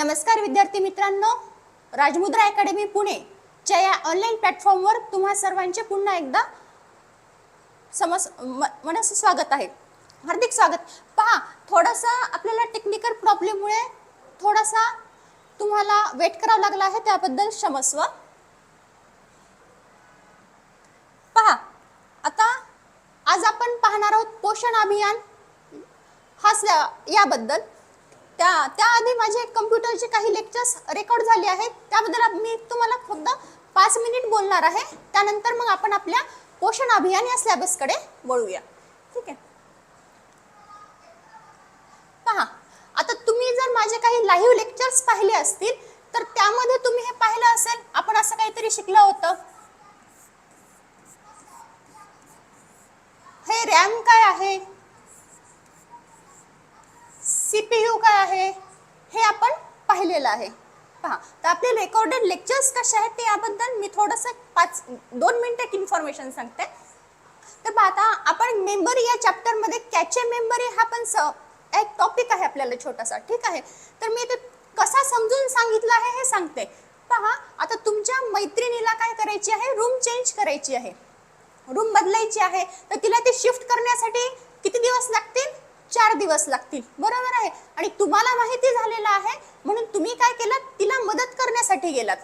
नमस्कार विद्यार्थी मित्रांनो. राजमुद्रा अकॅडमी पुणे च्या या ऑनलाईन प्लॅटफॉर्मवर तुम्हा सर्वांचे पुन्हा एकदा समस मनस स्वागत आहे. हार्दिक स्वागत. पहा थोडासा आपल्याला टेक्निकल प्रॉब्लेममुळे थोडासा तुम्हाला वेट करावं लागला आहे त्याबद्दल क्षमस्व. पहा आता आज आपण पाहणार आहोत पोषण अभियान. हा याबद्दल. त्या त्याआधी माझे कम्प्युटरचे काही लेक्चर्स रेकॉर्ड झाले आहेत. त्याबद्दल मी तुम्हाला फक्त पाच मिनिट बोलणार आहे. त्यानंतर मग आपण आपल्या पोषण अभियान या सिलेबसकडे वळूया. ठीक आहे? पहा आता तुम्ही जर माझे काही लाईव्ह लेक्चर्स पाहिले असतील तर त्यामध्ये तुम्ही हे पाहिलं असेल आपण असं काहीतरी शिकलं होतं. हे रॅम काय आहे? सीपीयू काय आहे? हे आपण पाहिलेलं आहे. पहा तर आपले रेकॉर्डेड लेक्चर्स कसे आहेत ते याबद्दल मी थोडंसं पाच दोन मिनटात एक इन्फॉर्मेशन सांगते. तर पहा आता आपण मेंबरी या चॅप्टरमध्ये कॅचे मेंबरी हा पण स एक टॉपिक आहे आपल्याला छोटासा ठीक आहे? तर मी ते कसा समजून सांगितलं आहे हे सांगते. पहा आता तुमच्या मैत्रिणीला काय करायची आहे? रूम चेंज करायची आहे. रूम बदलायची आहे. तर तिला ते शिफ्ट करण्यासाठी किती दिवस लागतील? चार दिवस लागतील. बरोबर आहे? आणि तुम्हाला माहिती झालेलं आहे म्हणून तुम्ही काय केलं तिला मदत करण्यासाठी गेलात.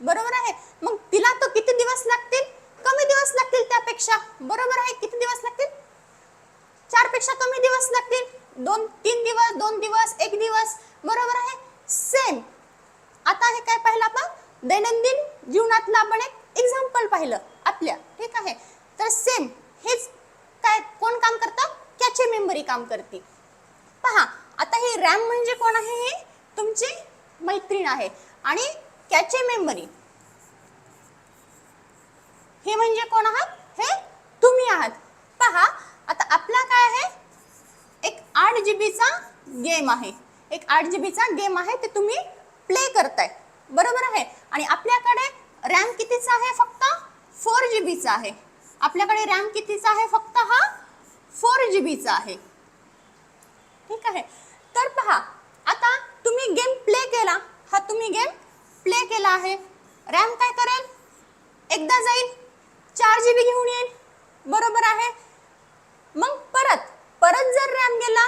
बरोबर आहे? मग तिला तो किती दिवस लागतील? कमी दिवस लागतील त्यापेक्षा. बरोबर आहे? किती दिवस लागतील? चारपेक्षा कमी दिवस लागतील. दोन तीन दिवस दोन दिवस एक दिवस. बरोबर आहे? सेम आता हे काय पाहिलं आपण? दैनंदिन जीवनातलं आपण एक एक्झाम्पल पाहिलं आपल्या. ठीक आहे? तर सेम हेच काय कोण काम करतं? कॅचे मेमरी काम करते. पहा आता हे रॅम म्हणजे कोण आहे हे? तुमची मैत्रीण आहे. आणि कॅचे मेमरी. हे म्हणजे कोण आहात? हे तुम्ही आहात. पहा आता आपला काय आहे? एक आठ जी बीचा गेम आहे. एक आठ जी बीचा गेम आहे ते तुम्ही प्ले करताय. बरोबर आहे? आणि आपल्याकडे रॅम कितीचा आहे? फक्त फोर जी बीचा आहे. आपल्याकडे रॅम कितीचा आहे? फक्त हा फोर जी बीचा आहे. ठीक आहे. तर पहा आता तुम्ही गेम प्ले केला. हा तुम्ही गेम प्ले केला आहे. रॅम काय करेल? एकदा जाईल चार जी बी घेऊन येईल. बरोबर आहे. मग परत परत जर रॅम गेला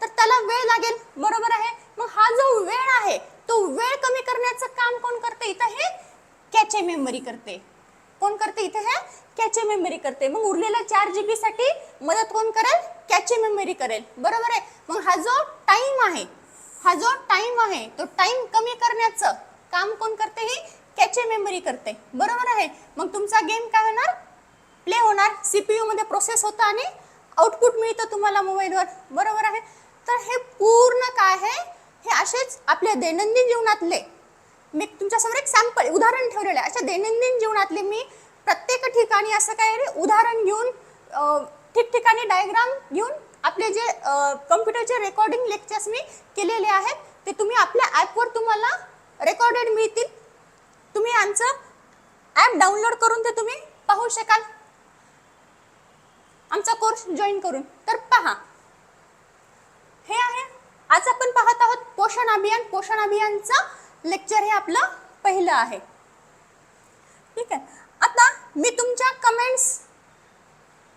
तर त्याला वेळ लागेल. बरोबर आहे. मग हा जो वेळ आहे तो वेळ कमी करण्याचं काम कोण करते? इथं हे कॅचे मेमरी करते. कोण करते इथे? हे कॅचे मेमरी करते. मग उरलेल्या चार जी बी साठी मदत कोण करेल? कॅचे मेमरी करेल. बरोबर आहे? मग हा जो टाइम आहे हा जो टाइम आहे तो टाइम कमी करण्याचं काम कोण करते? ही कॅचे मेमरी करते. बरोबर आहे? मग तुमचा गेम काय होणार? प्ले होणार. सीपीयू मध्ये प्रोसेस होतं आणि आउटपुट मिळतं तुम्हाला मोबाईलवर बरोबर आहे? तर हे पूर्ण काय आहे? हे असेच आपल्या दैनंदिन जीवनातले मी तुमच्यासमोर एक सॅम्पल उदाहरण ठेवलेलं आहे. अशा दैनंदिन जीवनातले मी प्रत्येक ठिकाणी असं काय रे उदाहरण घेऊन ठिकठिकाणी डायग्राम घेऊन आपले जे कम्प्युटरचे रेकॉर्डिंग लेक्चर्स मी केलेले आहेत ते तुम्ही आपल्या ॲपवर तुम्हाला रेकॉर्डेड मिळतील. तुम्ही आमचं ॲप डाउनलोड करून ते तुम्ही पाहू शकाल. आमचा कोर्स जॉईन करून. तर पहा. हे आहे. आज आपण पाहत आहोत पोषण अभियान. पोषण अभियानचं लेक्चर हे आपलं पहिलं आहे. ठीक आहे? आता मी तुमच्या कमेंट्स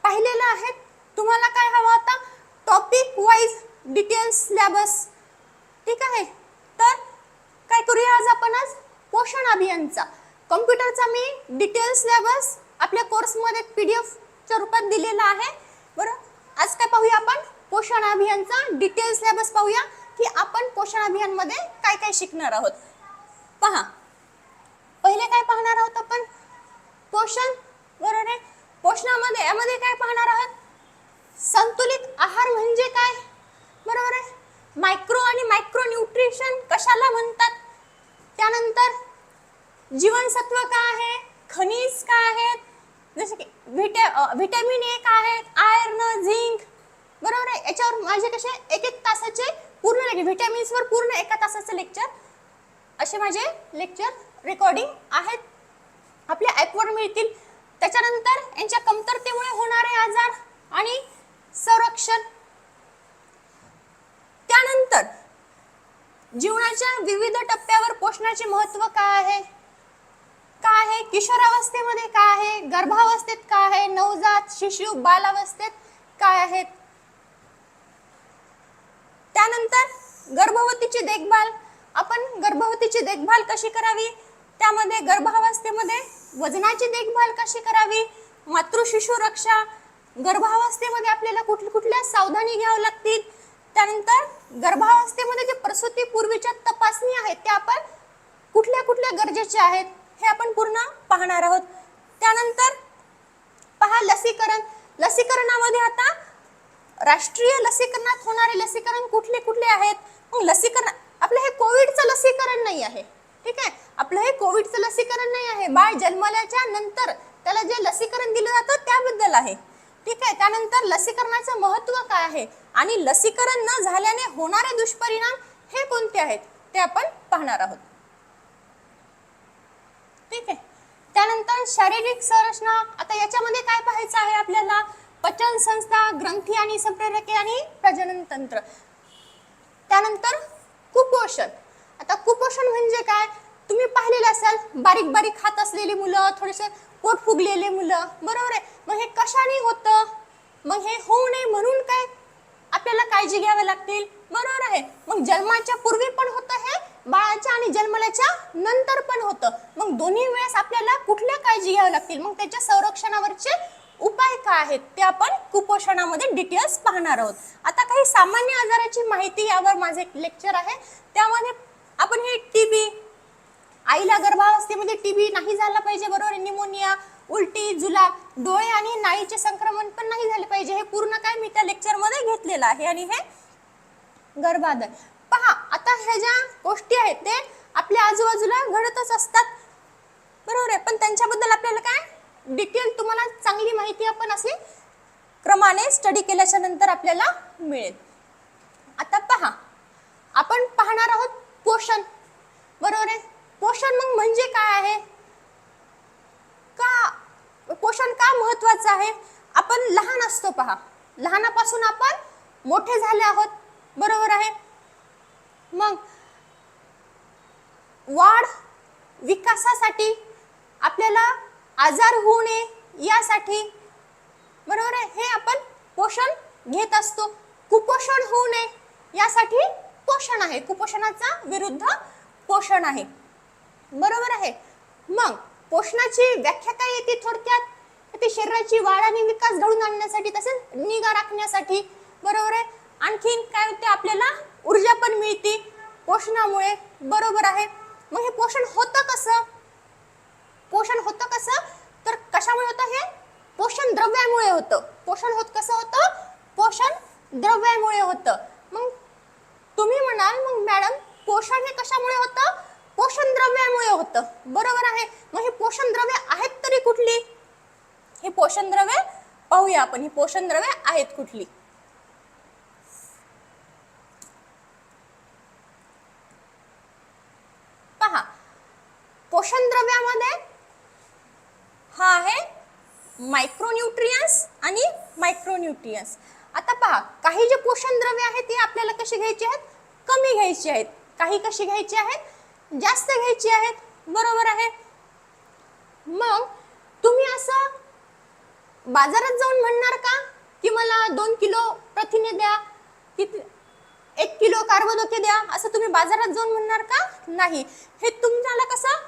पाहिलेल्या आहेत तुम्हाला काय हवं आता? टॉपिक वाईज डिटेल्स सिलेबस ठीक आहे? तर काय करूया आज आपण आज? पोषण अभियानचा कम्प्युटरचा मी डिटेल सिलेबस आपल्या कोर्समध्ये पी डी एफच्या रूपात दिलेला आहे. बरं? आज काय पाहूया आपण? पोषण अभियानचा डिटेल सिलेबस पाहूया की आपण पोषण अभियानमध्ये काय काय शिकणार आहोत. पहा. पहिले काय पाहणार आहोत आपण? पोषण बरोबर आहे? पोषणामध्ये यामध्ये काय पाहणार आहोत? संतुलित आहार म्हणजे काय? बरोबर आहे? मायक्रो आणि मायक्रो न्यूट्रिशन कशाला म्हणतात? त्यानंतर जीवनसत्व काय आहे? खनिज काय आहेत? जसे की व्हिटॅ व्हिटॅमिन ए काय आहेत? आयर्न झिंक बरोबर आहे? याच्यावर माझे कसे एक एक तासाचे पूर्ण लेक्चर व्हिटॅमिन्सवर पूर्ण एका तासाचे लेक्चर. असे माझे लेक्चर रेकॉर्डिंग आहेत. आपल्या ॲपवर मिळतील. त्याच्यानंतर यांच्या कमतरतेमुळे होणारे आजार आणि संरक्षण. त्यानंतर जीवनाच्या विविध टप्प्यावर पोषणाचे महत्त्व काय आहे? काय आहे? किशोरावस्थेमध्ये काय आहे? गर्भावस्थेत काय आहे? नवजात शिशु बालावस्थेत काय आहेत? त्यानंतर गर्भवतीची देखभाल आपण गर्भवतीची देखभाल कशी करावी? त्यामध्ये गर्भावस्थेमध्ये वजनाची देखभाल कशी करावी? मातृ शिशु रक्षा गर्भावस्थेमध्ये आपल्याला कुठल्या कुठल्या सावधानी घ्याव्या लागतील? त्यानंतर गर्भावस्थेमध्ये जे प्रसूतीपूर्वीच्या तपासणी आहेत त्या आपण कुठल्या कुठल्या गरजेच्या आहेत हे आपण पूर्ण पाहणार आहोत. त्यानंतर पहा लसीकरण. लसीकरणामध्ये आता राष्ट्रीय लसीकरणात होणारे लसीकरण कुठले कुठले आहेत? मग लसीकरण आपलं हे कोविडचं लसीकरण नाही आहे. ठीक आहे? आपलं हे कोविडचं लसीकरण नाही आहे. बाळ जन्मल्याच्या नंतर त्याला जे लसीकरण दिलं जातं त्याबद्दल आहे. ठीक आहे? त्यानंतर लसीकरणाचं महत्त्व काय आहे? आणि लसीकरण न झाल्याने होणारे दुष्परिणाम हे कोणते आहेत? ते आपण पाहणार आहोत. ठीक आहे? त्यानंतर शारीरिक संरचना आता याच्यामध्ये काय पाहायचं आहे आपल्याला? पचन संस्था ग्रंथी आणि संप्रेरके आणि प्रजनन तंत्र त्यानंतर कुपोषण आता कुपोषण म्हणजे काय? तुम्ही पाहिलेलं असाल बारीक बारीक खात असलेली मुलं थोडेसे पोट फुगलेले मुलं. बरोबर आहे. मग हे कशाने होतं? मग हे होऊ नये म्हणून काय? आपल्याला काळजी घ्यावी लागतील. बरोबर आहे. मग जन्माच्या पूर्वी पण होतं हे बाळाच्या आणि जन्मल्याच्या नंतर पण होतं. मग दोन्ही वेळेस आपल्याला कुठल्या काळजी घ्यावी लागतील? मग त्याच्या संरक्षणावरचे उपाय काय आहेत ते आपण कुपोषणामध्ये डिटेल्स पाहणार आहोत. आता काही सामान्य आजाराची माहिती यावर माझे लेक्चर आहे. त्यामध्ये आपण हे टीबी आईला गर्भावस्थेमध्ये टीबी नाही झाला पाहिजे बरोबर? निमोनिया उलटी जुलाब डोळे आणि नाळीचे संक्रमण पण नाही झाले पाहिजे. हे पूर्ण काय मी त्या लेक्चरमध्ये घेतलेलं आहे आणि हे गर्भाधार पहा आता ह्या ज्या गोष्टी आहेत ते आपल्या आजूबाजूला घडतच असतात. बरोबर आहे? पण त्यांच्याबद्दल आपल्याला काय डिटेल तुम्हाला चांगली माहिती आपण अशी क्रमाने स्टडी केल्याच्यानंतर आपल्याला मिळेल. आता पहा आपण पाहणार आहोत पोषण. बरोबर आहे? पोषण मग म्हणजे काय आहे? का पोषण का महत्वाचं आहे? आपण लहान असतो पहा. लहानापासून आपण मोठे झाले आहोत. बरोबर आहे? मग वाढ विकासासाठी आपल्याला आजार होऊ नये यासाठी. बरोबर आहे? हे आपण पोषण घेत असतो. कुपोषण होऊ नये यासाठी पोषण आहे. कुपोषणाचा विरुद्ध पोषण आहे. बरोबर आहे? मग पोषणाची व्याख्या काय येते थोडक्यात? ती शरीराची वाढ आणि विकास घडून आणण्यासाठी तसेच निगा राखण्यासाठी. बरोबर आहे? आणखीन काय होते? आपल्याला ऊर्जा पण मिळते. पोषणामुळे. बरोबर आहे? मग हे पोषण होतं कसं? पोषण होतं कसं? तर कशामुळे होतं हे? पोषण द्रव्यामुळे होतं. पोषण होत कसं होतं? पोषण द्रव्यामुळे होतं. मग तुम्ही म्हणाल मग मॅडम पोषण हे कशामुळे होतं? पोषण द्रव्यामुळे होतं. बरोबर आहे. मग हे पोषण द्रव्य आहेत तरी कुठली? हे पोषण द्रव्य पाहूया आपण. ही पोषण द्रव्य आहेत कुठली? पहा. पोषण द्रव्यामध्ये हा आहे मायक्रोन्यूट्रियन्स आणि मायक्रोन्यूट्रियन्स आता पहा काही जे पोषण द्रव्य आहेत ते आपल्याला कशी घ्यायची आहेत? कमी घ्यायची आहेत. काही कशी घ्यायची आहेत? जास्त घ्यायची आहेत. बरोबर आहे? मग तुम्ही असं बाजारात जाऊन म्हणणार का? की मला दोन किलो प्रथिने द्या किती एक किलो कार्बोदके द्या असं तुम्ही बाजारात जाऊन म्हणणार का? नाही. हे तुम्हाला कसं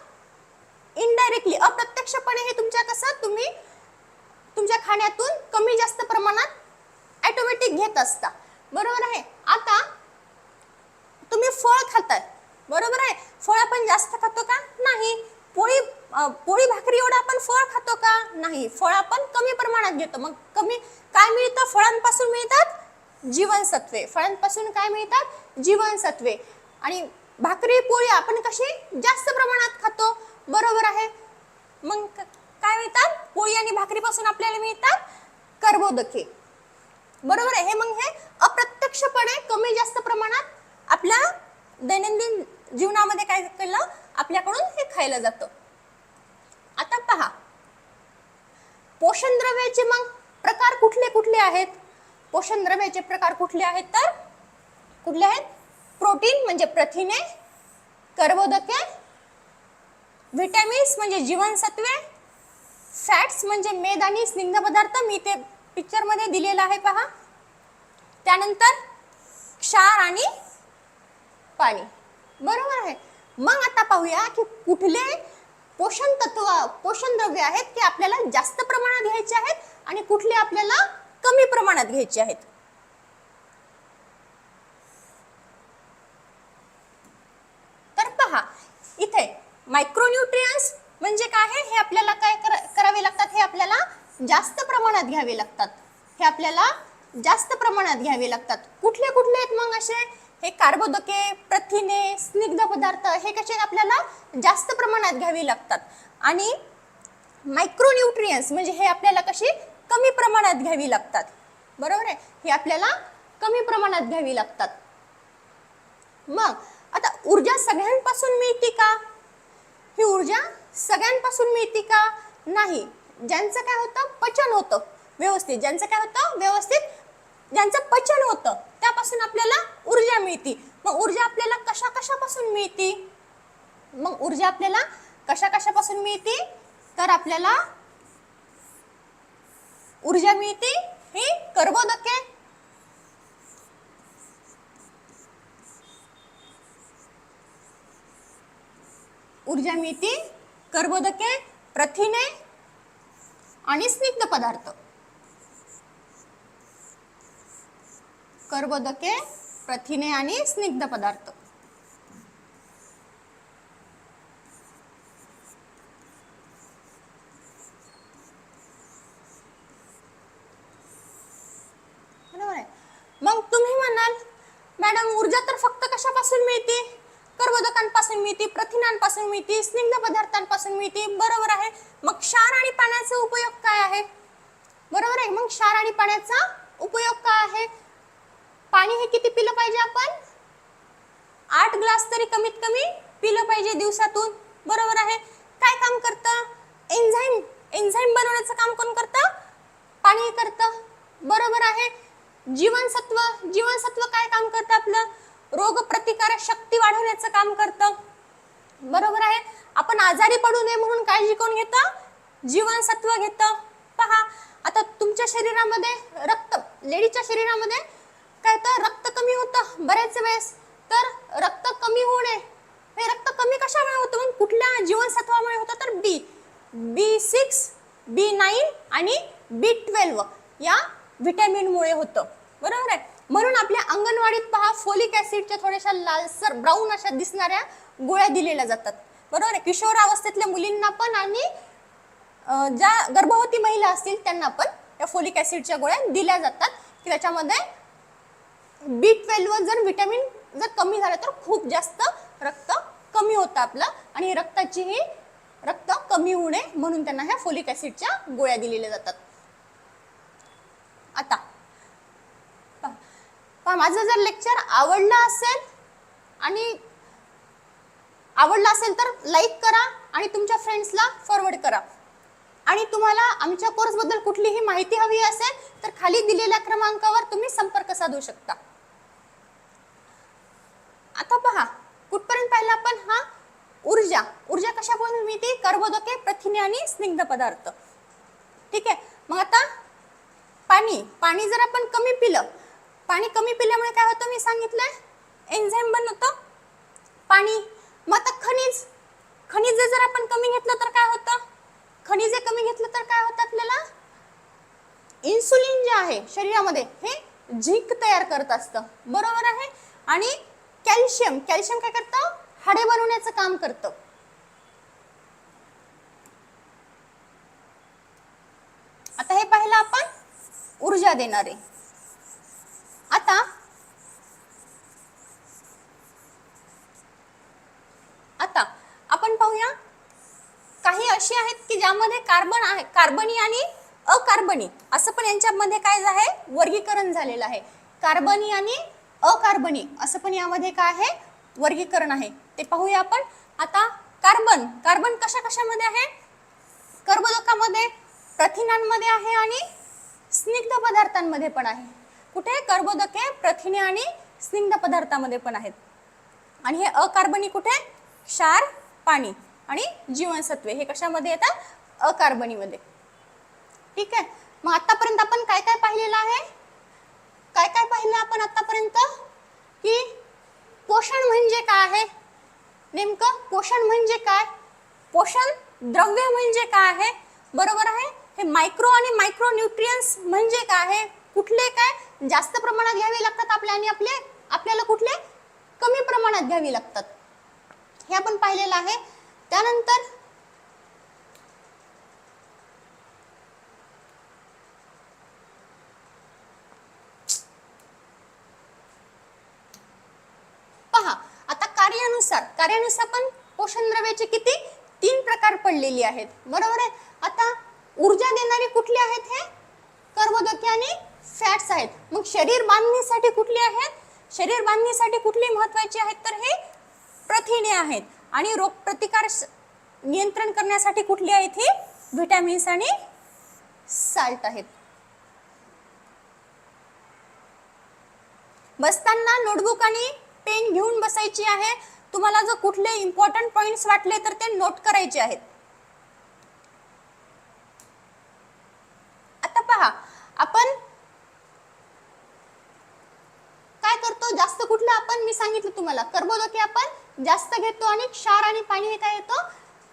इनडायरेक्टली अप्रत्यक्षपणे हे तुमच्या कसं तुम्ही तुमच्या खाण्यातून कमी जास्त प्रमाणात ॲटोमॅटिक घेत असता. बरोबर आहे? आता तुम्ही फळ खाताय. बरोबर आहे? फळ आपण जास्त खातो का? नाही. पोळी पोळी भाकरी एवढं आपण फळ खातो का? नाही. फळ आपण कमी प्रमाणात घेतो. मग कमी काय मिळतं? फळांपासून मिळतात जीवनसत्वे. फळांपासून काय मिळतात? जीवनसत्वे. आणि भाकरी पोळी आपण कशी जास्त प्रमाणात खातो? बरोबर आहे मग काय मिळतात? पोळी आणि भाकरीपासून आपल्याला मिळतात कर्बोदके. बरोबर आहे? हे मग हे अप्रत्यक्षपणे कमी जास्त प्रमाणात आपल्या दैनंदिन जीवनामध्ये काय केलं? आपल्याकडून हे खायला जातं. आता पहा. पोषण द्रव्याचे मग प्रकार कुठले कुठले आहेत? पोषण द्रव्याचे प्रकार कुठले आहेत तर? कुठले आहेत? प्रोटीन म्हणजे प्रथिने कर्बोदके व्हिटॅमिन्स म्हणजे जीवनसत्वे फॅट्स म्हणजे मेद आणि स्निग्ध पदार्थ मी ते पिक्चरमध्ये दिलेलं आहे पहा. त्यानंतर क्षार आणि पाणी. बरोबर आहे. मग आता पाहूया की कुठले पोषण तत्व पोषण द्रव्य आहेत ते आपल्याला जास्त प्रमाणात घ्यायचे आहेत आणि कुठले आपल्याला कमी प्रमाणात घ्यायचे आहेत तर पहा इथे मायक्रोन्यूट्रियन्स म्हणजे काय आहे? हे आपल्याला काय करावे लागतात? हे आपल्याला जास्त प्रमाणात घ्यावे लागतात. हे आपल्याला जास्त प्रमाणात घ्यावे लागतात. कुठले कुठले आहेत मग असे? हे कार्बोदके प्रथिने स्निग्ध पदार्थ हे कसे आपल्याला जास्त प्रमाणात घ्यावे लागतात? आणि मायक्रोन्यूट्रियन्स म्हणजे हे आपल्याला कशी? कमी प्रमाणात घ्यावी लागतात. बरोबर आहे? हे आपल्याला कमी प्रमाणात घ्यावी लागतात. मग आता ऊर्जा सगळ्यांपासून मिळते का? ही ऊर्जा सगळ्यांपासून मिळते का? नाही. ज्यांचं काय होतं? पचन होतं. व्यवस्थित. ज्यांचं काय होतं? व्यवस्थित. ज्यांचं पचन होतं त्यापासून आपल्याला ऊर्जा मिळते. मग ऊर्जा आपल्याला कशा कशापासून मिळते? मग ऊर्जा आपल्याला कशा कशापासून मिळते? तर आपल्याला ऊर्जा मिळते. ही कर्बोदके ऊर्जा मिळते कर्बोदके प्रथिने आणि स्निग्ध पदार्थ. कर्बोदके प्रथिने आणि स्निग्ध पदार्थ बरोबर आहे मग तुम्ही म्हणाल मॅडम ऊर्जा तर फक्त कशापासून मिळते कर्बोदकांपासून मिळते मिळते स्निग्ध पदार्थांपासून मिळते. बरोबर आहे. मग क्षार आणि पाण्याचा उपयोग काय आहे? बरोबर आहे. मग क्षार आणि पाण्याचा उपयोग काय आहे? पाणी हे किती पिलं पाहिजे आपण? आठ ग्लास तरी कमीत कमी पिलं पाहिजे दिवसातून. बरोबर आहे. काय काम करतं? एन्झाईम एन्झाईम बनवण्याचं काम कोण करतं? पाणी करतं. बरोबर आहे. जीवनसत्व. जीवनसत्व काय काम करतं आपलं? रोग प्रतिकारक शक्ती वाढवण्याचं काम करतं. बरोबर आहे. आपण आजारी पडू नये म्हणून काळजी कोण घेतं? जीवनसत्व घेतं. पहा आता तुमच्या शरीरामध्ये रक्त लेडीच्या शरीरामध्ये काय तर रक्त कमी होतं बऱ्याच वेळेस. तर रक्त कमी होणे हे रक्त कमी कशामुळे होतं? मग कुठल्या जीवनसत्वामुळे होतं? तर बी बी सिक्स बी नाईन आणि बी ट्वेल्व या व्हिटॅमिनमुळे होतं. बरोबर आहे? म्हणून आपल्या अंगणवाडीत पहा फोलिक ऍसिडच्या थोड्याशा लालसर ब्राऊन अशा दिसणाऱ्या गोळ्या दिलेल्या जातात. बरोबर आहे? किशोरावस्थेतल्या मुलींना पण आणि ज्या गर्भवती महिला असतील त्यांना पण या फोलिक ऍसिडच्या गोळ्या दिल्या जातात. की त्याच्यामध्ये बी ट्वेल्व जर विटॅमिन जर कमी झालं तर खूप जास्त रक्त कमी होतं आपलं. आणि रक्ताची ही रक्त कमी होऊ नये म्हणून त्यांना ह्या फोलिक ऍसिडच्या गोळ्या दिलेल्या जातात. आता पहा. पहा, माझं जर लेक्चर आवडलं असेल आणि आवडला असेल तर लाईक करा आणि तुमच्या फ्रेंड्सला फॉरवर्ड करा. आणि तुम्हाला आमच्या कोर्सबद्दल कुठलीही माहिती हवी असेल तर खाली दिलेल्या क्रमांकावर तुम्ही संपर्क साधू शकता. आता पहा कुठपर्यंत पाहिलं आपण हा? ऊर्जा. ऊर्जा कशापासून मिळते कर्बोदके प्रथिने आणि स्निग्ध पदार्थ. ठीक आहे? मग आता पाणी. पाणी जर आपण कमी पिलं पाणी कमी पिल्यामुळे काय होतं मी सांगितलं एन्झाईम बनवतं. पाणी. मग आता खनिज खनिज जर आपण कमी घेतलं तर काय होतं? खनिजे कमी घेतलं तर काय होतं आपल्याला? इन्सुलिन जे आहे शरीरामध्ये हे झिंक तयार करत असतं. बरोबर आहे? आणि कॅल्शियम कॅल्शियम काय करतं? हाडे बनवण्याचं काम करतं. आता हे पाहिलं आपण ऊर्जा देणारे. आता आता आपण पाहूया. काही अशी आहेत की ज्यामध्ये कार्बन आहे कार्बनी आणि अकार्बनी. असं पण यांच्यामध्ये काय आहे? वर्गीकरण झालेलं आहे. कार्बनी आणि अकार्बनी. असं पण यामध्ये काय आहे? वर्गीकरण आहे. ते पाहूया आपण. आता कार्बन. कार्बन कशा कशामध्ये आहे? कर्बोदकामध्ये प्रथिनांमध्ये आहे आणि स्निग्ध पदार्थांमध्ये पण आहे. कुठे? कर्बोदके प्रथिने आणि स्निग्ध पदार्थामध्ये पण आहेत. आणि हे अकार्बनी कुठे? क्षार पाणी आणि जीवनसत्वे हे कशामध्ये येतात? अकार्बनीमध्ये. ठीक आहे? मग आतापर्यंत आपण काय काय पाहिलेलं आहे? काय काय पाहिलं आपण आतापर्यंत? की पोषण म्हणजे काय? आहे नेमकं पोषण म्हणजे काय? पोषण द्रव्य म्हणजे काय? आहे बरोबर आहे? हे मायक्रो आणि मायक्रो न्यूट्रियन्स म्हणजे काय? आहे कुठले काय? जास्त प्रमाणात घ्यावे लागतात आपल्या आणि आपले? आपल्याला कुठले? कमी प्रमाणात घ्यावी लागतात. हे आपण पाहिलेलं आहे. त्यानंतर पहा आता कार्यानुसार कार्यानुसार पण पोषण द्रव्याचे किती? तीन प्रकार पडलेली आहेत. बरोबर आहे? आता ऊर्जा देणारी कुठली आहेत हे? कर्बोदके आणि फॅट्स आहेत. मग शरीर बांधणीसाठी कुठली आहेत? शरीर बांधणीसाठी कुठली महत्वाची आहेत तर हे? प्रथिने आहेत. आणि रोगप्रतिकार नियंत्रण करण्यासाठी कुठली आहेत ही व्हिटॅमिन्स आणि साल्ट आहेत. बसताना नोटबुक आणि पेन घेऊन बसायची आहे. तुम्हाला जर कुठले इम्पॉर्टंट पॉइंट्स वाटले तर ते नोट करायचे आहेत. आता पहा आपण काय करतो? जास्त कुठलं आपण मी सांगितलं तुम्हाला. कर्बोदके आपण जास्त घेतो आणि क्षार आणि पाणी हे काय येतो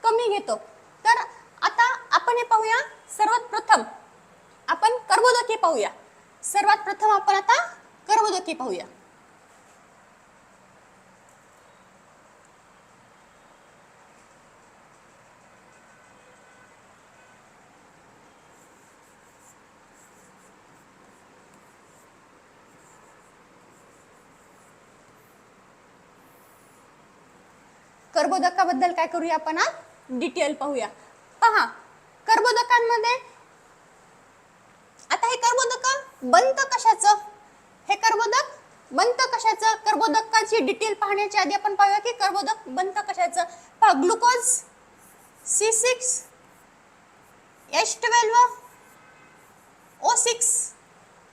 कमी घेतो. तर आता आपण हे पाहूया सर्वात प्रथम आपण कर्बोदके पाहूया. सर्वात प्रथम आपण आता कर्बोदके पाहूया. कर्बोदकाबद्दल काय करूया आपण आज? डिटेल पाहूया. पहा कर्बोदकांमध्ये आता हे कर्बोदक बंत कशाचं? हे कर्बोदक बंत कशाचं? कर्बोदकाची डिटेल पाहण्याच्या आधी आपण पाहूया की कर्बोदक बंत कशाचं. पहा glucose C six H twelve O six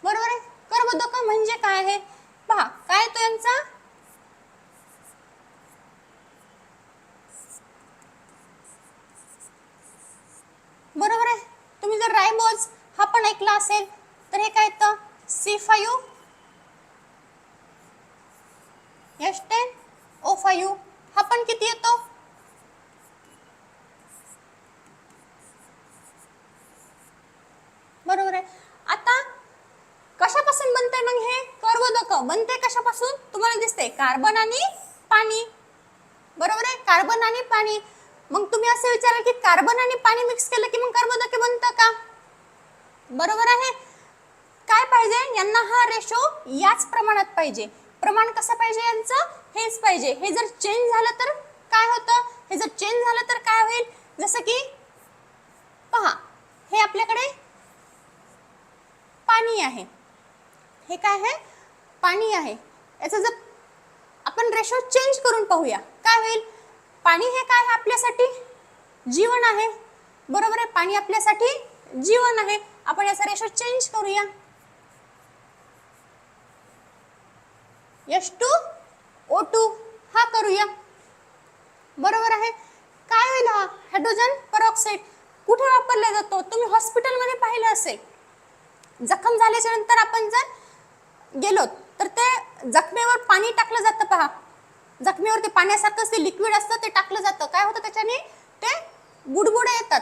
बरोबर आहे? कर्बोदक म्हणजे काय आहे? पहा काय तो यांचा बरोबर आहे तुम्ही जर आपण पण ऐकला असेल तर हे काय येतं? C five S ten? O five हा पण किती येतो? बरोबर आहे. आता कशापासून बनते मग हे? कर्बोदक बनते कशापासून? तुम्हाला दिसते कार्बन आणि पाणी. बरोबर आहे? कार्बन आणि पाणी. मग तुम्ही असं विचाराल की कार्बन आणि पाणी मिक्स केलं की मग कर्बोदके बनतं का? बरोबर आहे? काय पाहिजे? यांना हा रेशो याच प्रमाणात पाहिजे. प्रमाण कसं पाहिजे यांचं? हेच पाहिजे. हे जर चेंज झालं तर काय होतं? हे जर चेंज झालं तर काय होईल? जसं की पहा हे आपल्याकडे पाणी आहे. हे काय आहे? पाणी आहे. याचं जर आपण रेशो चेंज करून पाहूया काय होईल? पाणी हे काय आहे आपल्यासाठी? जीवन आहे. बरोबर आहे? पाणी आपल्यासाठी जीवन आहे. आपण याचा रेशो चेंज करूया. एस टू ओ टू हा करूया. बरोबर आहे? काय होईल हा? हायड्रोजन परऑक्साईड कुठे वापरला जातो? तुम्ही हॉस्पिटलमध्ये पाहिलं असेल. जखम झाल्याच्यानंतर आपण जर गेलो तर ते जखमेवर पाणी टाकलं जातं पहा. जखमेवर ते पाण्यासारखंच ते लिक्विड असतं ते टाकलं जातं. काय होतं त्याच्याने? ते बुडबुडे येतात.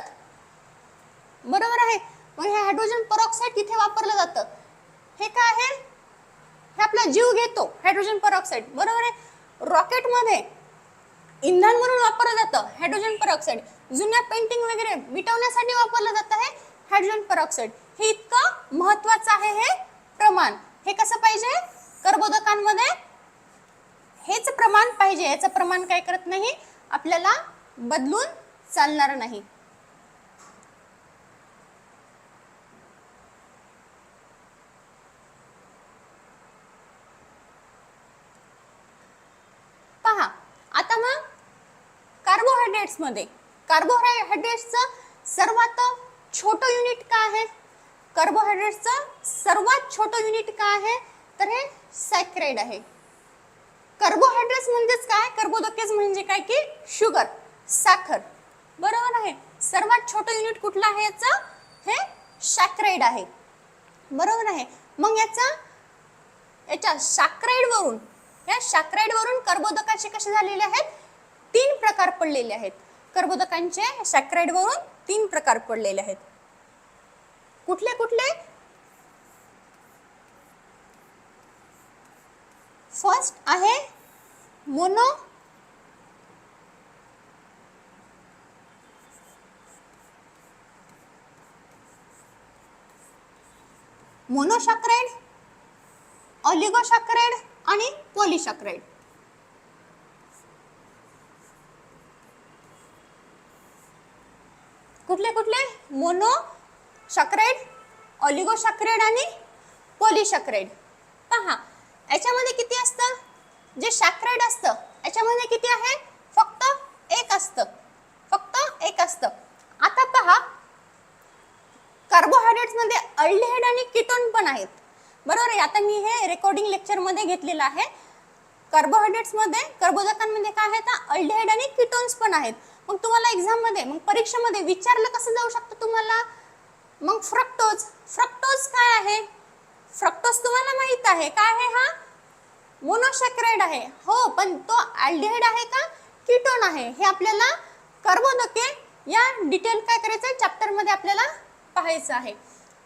बरोबर आहे? मग हे हायड्रोजन परऑक्साईड तिथे वापरलं जातं. हे काय आहे? हे आपला जीव घेतो हायड्रोजन परऑक्साईड बरोबर आहे? रॉकेटमध्ये इंधन म्हणून वापरलं जातं हायड्रोजन परऑक्साईड जुन्या पेंटिंग वगैरे मिटवण्यासाठी वापरलं जातं हे हायड्रोजन परऑक्साईड हे इतकं महत्वाचं आहे हे प्रमाण. हे कसं पाहिजे? कर्बोदकांमध्ये हेच प्रमाण पाहिजे. याचं प्रमाण काय करत नाही? आपल्याला बदलून चालणार नाही पहा आता मग कार्बोहायड्रेट्समध्ये कार्बोहायड्रेट्सचं सर्वात छोटं युनिट काय आहे? कार्बोहायड्रेट्सचं सर्वात छोटं युनिट काय आहे? तर हे सॅक्राइड आहे. कार्बोहायड्रेट्स म्हणजेच काय? कार्बोदकेज म्हणजे काय की शुगर साखर. बरोबर आहे? सर्वात छोटं युनिट कुठलं आहे याचं? हे सॅक्रेड आहे. बरोबर आहे? मग याचा याच्या सॅक्राइड वरून या सॅक्राइड वरून कर्बोदकाचे कसे झालेले आहेत? तीन प्रकार पडलेले आहेत. कर्बोदकांचे सॅक्राइड वरून तीन प्रकार पडलेले आहेत. कुठले कुठले? फर्स्ट आहे मोनो मोनोसॅक्राइड ऑलिगोसॅक्राइड आणि पॉलिसॅक्राइड कुठले कुठले? मोनो सॅक्राइड ऑलिगोसॅक्राइड आणि पॉलिसॅक्राइड पहा याच्यामध्ये किती असतं? जे शॅक्रेड असतं याच्यामध्ये किती आहे? फक्त एक असतं. फक्त एक असतं. आता पहा कार्बोहायड्रेट्समध्ये अल्डिहाइड आणि किटोन पण आहेत. बरोबर आहे? आता मी हे रेकॉर्डिंग लेक्चरमध्ये घेतलेलं आहे. कार्बोहायड्रेट्समध्ये कर्बोदकांमध्ये काय आहे? तर अल्डिहाइड आणि किटोन्स पण आहेत. मग तुम्हाला एक्झाममध्ये मग परीक्षेमध्ये विचारलं कसं जाऊ शकतं तुम्हाला? मग फ्रक्टोज फ्रक्टोज काय आहे? फ्रक्टोज तुम्हाला माहीत आहे. काय आहे हा? मोनोसॅक्राइड आहे. हो पण तो अल्डिहाइड आहे का? किटोन आहे. हे आपल्याला कर्बोदके या डिटेल काय करायचं आहे? चॅप्टरमध्ये आपल्याला पाहायचं आहे.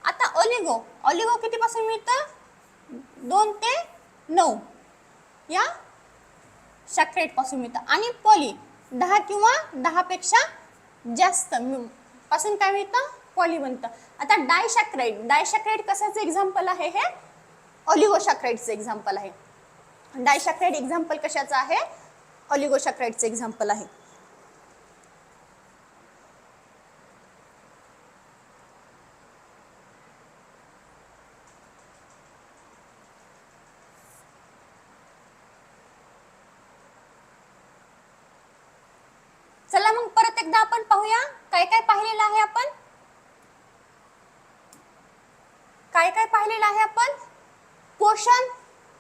आता ऑलिगो ऑलिगो कितीपासून मिळतं? दोन ते नऊ या शॅक्रेटपासून मिळतं. आणि पॉली दहा किंवा दहापेक्षा जास्त. पासून काय मिळतं? पॉली बनतं. आता डायशॅक्राईड. डायशॅक्राईड कशाचं एक्झाम्पल आहे हे? ऑलिगोशॅक्राईडचं एक्झाम्पल आहे. डायशॅक्राईड एक्झाम्पल कशाचं आहे? ऑलिगोशॅक्राईडचं एक्झाम्पल आहे चला मग परत एकदा आपण पाहूया काय काय पाहिलेलं आहे आपण? काय काय पाहिलेलं आहे आपण? पोषण.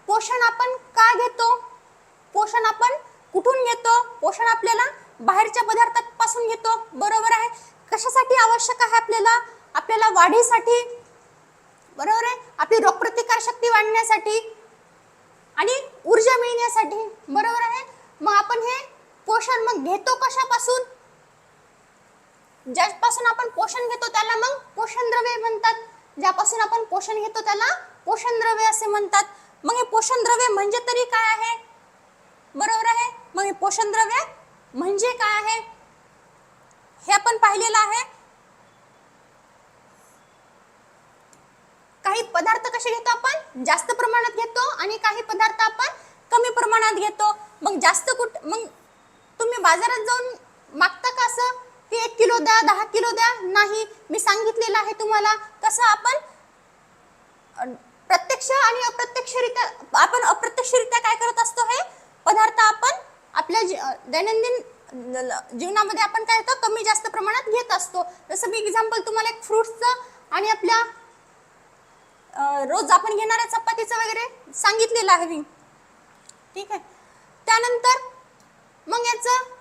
पोषण आपण का घेतो? पोषण आपण कुठून घेतो? पोषण आपल्याला बाहेरच्या पदार्थांपासून घेतो. बरोबर आहे? कशासाठी आवश्यक आहे आपल्याला? आपल्याला वाढीसाठी. बरोबर आहे? आपली रोगप्रतिकार शक्ती वाढण्यासाठी आणि ऊर्जा मिळण्यासाठी. बरोबर आहे? मग आपण हे पोषण मग घेतो कशापासून? ज्यापासून आपण पोषण घेतो त्याला मग पोषण द्रव्ये म्हणतात. ज्यापासून आपण पोषण घेतो त्याला पोषण द्रव्ये असे म्हणतात. मग हे पोषण द्रव्य म्हणजे तरी काय आहे? बरोबर आहे? मग हे पोषण द्रव्य म्हणजे काय आहे? हे आपण पाहिलेलं आहे. काही पदार्थ कसे घेतो आपण? जास्त प्रमाणात घेतो आणि काही पदार्थ आपण कमी प्रमाणात घेतो. मग जास्त कुठ मग तुम्ही बाजारात जाऊन मागता का असं? हे एक किलो द्या दहा किलो द्या. नाही मी सांगितलेलं आहे तुम्हाला. कसं आपण प्रत्यक्ष आणि अप्रत्यक्षरित्या आपण अप्रत्यक्षरित्या काय करत असतो हे? पदार्थ आपण आपल्या जी- दैनंदिन ल- जीवनामध्ये आपण काय होतं कमी जास्त प्रमाणात घेत असतो. जसं मी एक्झाम्पल तुम्हाला एक फ्रुट्सचं आणि आपल्या रोज आपण घेणाऱ्या चपातीचं वगैरे सांगितलेलं आहे मी. ठीक आहे? त्यानंतर मग याचं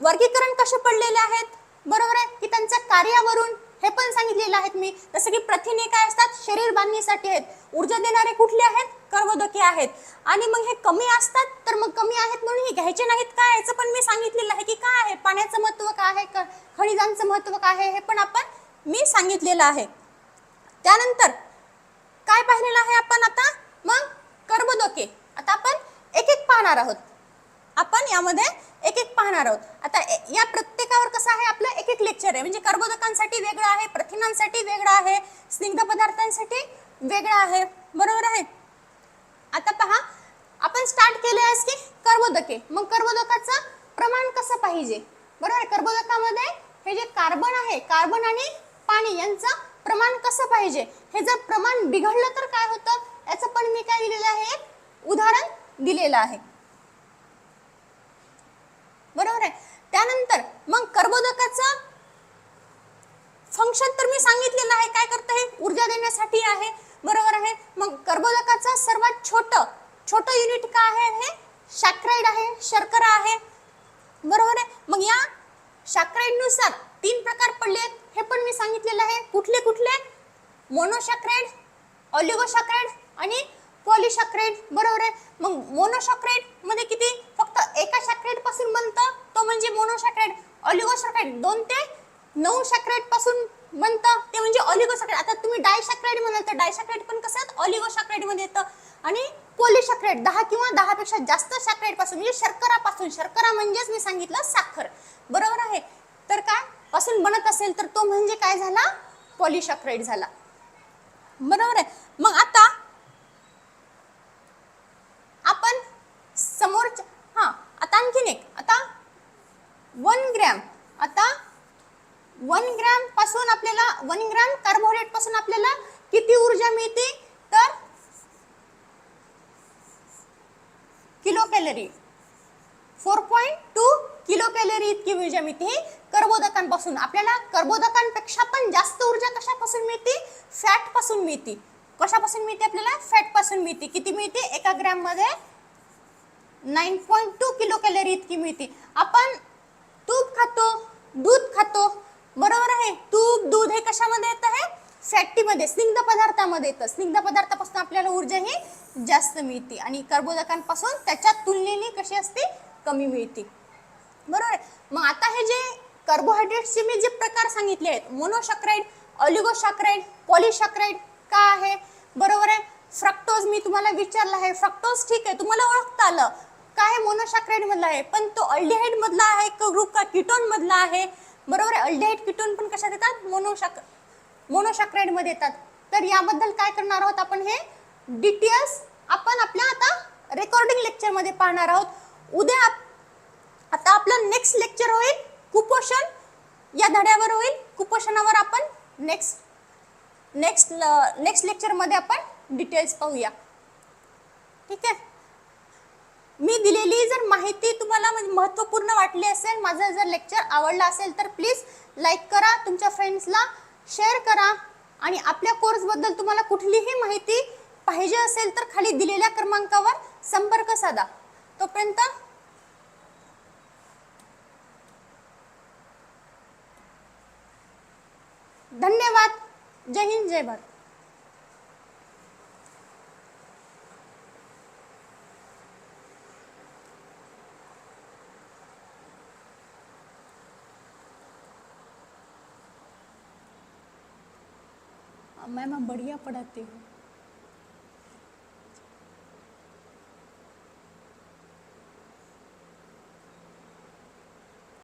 वर्गीकरण कसे पडलेले आहेत? बरोबर आहे? की त्यांच्या कार्यावरून हे पण सांगितलेलं आहेत मी. जसं की प्रथिने काय असतात? शरीर बांधणीसाठी आहेत. ऊर्जा देणारे कुठले आहेत? कर्बोदके आहेत. आणि मग हे कमी असतात तर मग कमी आहेत म्हणून हे घ्यायचे नाहीत काय याचं पण मी सांगितलेलं आहे की काय आहे? पाण्याचं महत्त्व काय आहे? क- खनिजांचं महत्त्व काय आहे? हे पण आपण मी सांगितलेलं आहे. त्यानंतर काय पाहिलेलं आहे आपण आता? मग कर्बोदके आता आपण एक एक पाहणार आहोत. आपण यामध्ये एक एक पाहणार आहोत. आता ए- या प्रत्येकावर कसं आहे आपलं एक एक लेक्चर आहे. म्हणजे कर्बोदकांसाठी वेगळं आहे प्रथिनांसाठी वेगळं आहे स्निग्ध पदार्थांसाठी वेगळं आहे. बरोबर आहे? आता पहा आपण स्टार्ट केले आहेस की कर्बोदके. मग कर्बोदकाचं प्रमाण कसं पाहिजे? बरोबर आहे? कर्बोदकामध्ये हे जे कार्बन आहे कार्बन आणि पाणी यांचं प्रमाण कसं पाहिजे? हे जर प्रमाण बिघडलं तर काय होतं? याचं पण मी काय दिलेलं आहे? एक उदाहरण दिलेलं आहे. बरोबर आहे. त्यानंतर मग कर्बोदकाचं फंक्शन तर मी सांगितलेलं आहे. काय करतं हे? ऊर्जा देण्यासाठी आहे. बरोबर आहे. मग कर्बोदकाचं सर्वात छोटं छोटं युनिट का आहे हे? शाक्राईड आहे. शर्करा आहे. बरोबर आहे. मग या सॅक्राईडनुसार तीन प्रकार पडले आहेत. हे पण मी सांगितलेलं आहे. कुठले कुठले? मोनोशाक्राईड ऑलिगोशाक्राईड आणि पॉलिशॅक्रेट बरोबर आहे? मग मोनोसॅक्राईडमध्ये किती? फक्त एका शॅक्रेटपासून बनतं? तो म्हणजे मोनोशॅक्रेट ऑलिगोसॅक्राईड दोन ते नऊ शॅक्रेटपासून बनतं. ते म्हणजे ऑलिगोसॅक्राईड आता तुम्ही डायशॅक्रेट म्हणाल तर डायशॅक्रेट पण कसं आहे? मध्ये येतं. आणि पॉलिशॅक्रेट दहा किंवा दहा पेक्षा जास्त शॅक्रेटपासून म्हणजे शर्करापासून शर्करा म्हणजेच मी सांगितलं साखर. बरोबर आहे? तर काय? पासून बनत असेल तर तो म्हणजे काय झाला? पॉलिसॅक्राईड झाला. बरोबर आहे? मग आता आपण समोरच्या हा आता आणखीन एक आता वन ग्रॅम आता वन ग्रॅमपासून आपल्याला वन ग्रॅम कार्बोहायड्रेटपासून आपल्याला किती ऊर्जा मिळते? तर kilo calorie four point two kilo calorie इतकी ऊर्जा मिळते ही कर्बोदकांपासून. आपल्याला कर्बोदकांपेक्षा पण जास्त ऊर्जा कशापासून मिळते? फॅटपासून मिळते. कशापासून मिळते आपल्याला? फॅटपासून मिळते. किती मिळते? एका ग्रॅममध्ये nine point two kilo calorie इतकी मिळते. आपण तूप खातो दूध खातो बरोबर आहे? तूप दूध हे कशामध्ये येतं हे फॅटीमध्ये स्निग्ध पदार्थामध्ये येतं. स्निग्ध पदार्थापासून आपल्याला ऊर्जा ही जास्त मिळते. आणि कर्बोदकांपासून त्याच्या तुलनेने कशी असते? कमी मिळते. बरोबर आहे? मग आता हे जे कार्बोहायड्रेट्सचे मी जे प्रकार सांगितले आहेत मोनोसॅक्राईड ऑलिगोसॅक्राईड पॉलिसॅक्राईड का आहे? बरोबर आहे? फ्रक्टोज मी तुम्हाला विचारला आहे. फ्रक्टोज ठीक आहे तुम्हाला ओळखता आलं. काय मोनोसॅक्राईड मधला आहे. पण तो अल्डिहाइड मधला आहे ग्रुप का किटोन मधला आहे? बरोबर आहे? अल्डिहाइड किटोन पण कशात येतात? मोनोशाक मोनोसॅक्राईडमध्ये येतात. तर याबद्दल काय करणार आहोत आपण हे? डिटेल्स आपण आपल्या आता रेकॉर्डिंग लेक्चरमध्ये पाहणार आहोत. उद्या आप- आता आपलं नेक्स्ट लेक्चर होईल. कुपोषण या धड्यावर होईल. कुपोषणावर आपण नेक्स्ट नेक्स्ट नेक्स्ट लेक्चरमध्ये आपण डिटेल्स पाहूया. ठीक आहे? मी दिलेली जर माहिती तुम्हाला म्हणजे महत्त्वपूर्ण वाटली असेल माझं जर लेक्चर आवडलं असेल तर प्लीज लाईक करा तुमच्या फ्रेंड्सला शेअर करा आणि आपल्या कोर्सबद्दल तुम्हाला कुठलीही माहिती पाहिजे असेल तर खाली दिलेल्या क्रमांकावर संपर्क साधा. तोपर्यंत धन्यवाद. जय हिंद जय भारत। मैम आप बढ़िया पढ़ाती हो।